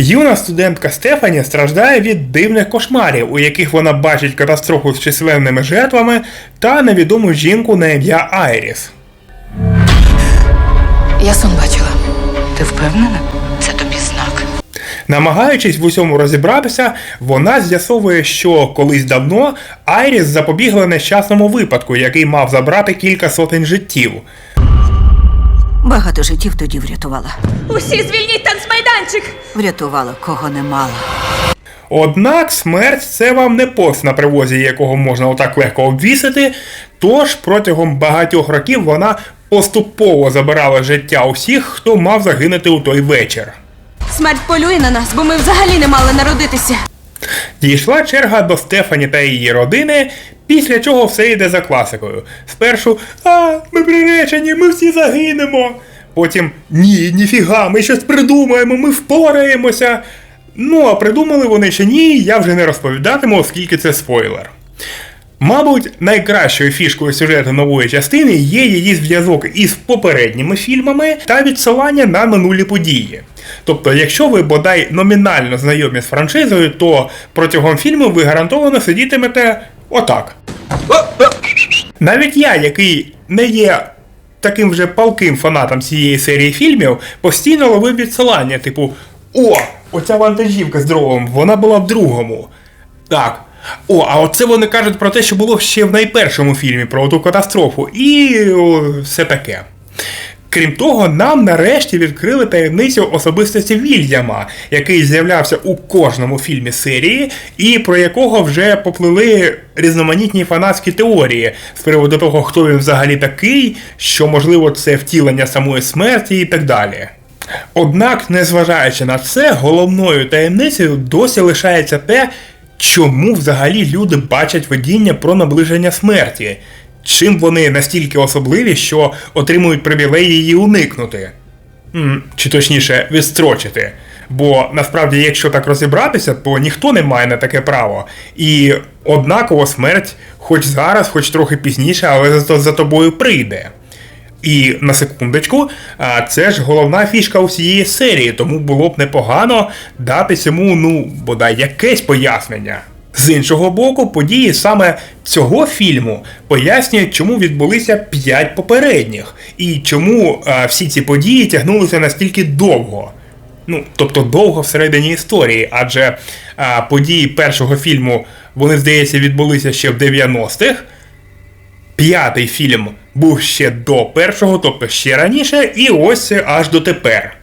Юна студентка Стефані страждає від дивних кошмарів, у яких вона бачить катастрофу з численними жертвами та невідому жінку на ім'я Айріс. Я сон бачила. Ти впевнена? Це тобі знак. Намагаючись в усьому розібратися, вона з'ясовує, що колись давно Айріс запобігла нещасному випадку, який мав забрати кілька сотень життів. Багато життів тоді врятувала. Усі звільніть танцмайданчик! Врятувала кого не мала. Однак смерть це вам не пост на привозі, якого можна отак легко обвісити. Тож протягом багатьох років вона поступово забирала життя усіх, хто мав загинути у той вечір. Смерть полює на нас, бо ми взагалі не мали народитися. Дійшла черга до Стефані та її родини, після чого все йде за класикою. Спершу А, ми приречені, ми всі загинемо. Потім Ні, ніфіга, ми щось придумаємо, ми впораємося. Ну, а придумали вони чи ні, я вже не розповідатиму, оскільки це спойлер. Мабуть, найкращою фішкою сюжету нової частини є її зв'язок із попередніми фільмами та відсилання на минулі події. Тобто, якщо ви бодай номінально знайомі з франшизою, то протягом фільму ви гарантовано сидітимете отак. Навіть я, який не є таким вже палким фанатом цієї серії фільмів, постійно ловив відсилання, типу: О, оця вантажівка з дровом, вона була в другому. Так. О, а оце вони кажуть про те, що було ще в найпершому фільмі про ту катастрофу, і о, все таке. Крім того, нам нарешті відкрили таємницю особистості Вільяма, який з'являвся у кожному фільмі серії, і про якого вже поплили різноманітні фанатські теорії з приводу того, хто він взагалі такий, що можливо це втілення самої смерті і так далі. Однак, незважаючи на це, головною таємницею досі лишається те, чому взагалі люди бачать видіння про наближення смерті. Чим вони настільки особливі, що отримують привілей її уникнути? Чи точніше, відстрочити. Бо насправді, якщо так розібратися, то ніхто не має на таке право. І однаково смерть, хоч зараз, хоч трохи пізніше, але за, за тобою прийде. І на секундочку, це ж головна фішка усієї серії, тому було б непогано дати цьому, ну, бодай якесь пояснення. З іншого боку, події саме цього фільму пояснюють, чому відбулися п'ять попередніх, і чому а, всі ці події тягнулися настільки довго. Ну, тобто довго всередині історії, адже а, події першого фільму, вони, здається, відбулися ще в 90-х. П'ятий фільм був ще до першого, тобто ще раніше, і ось аж до тепер.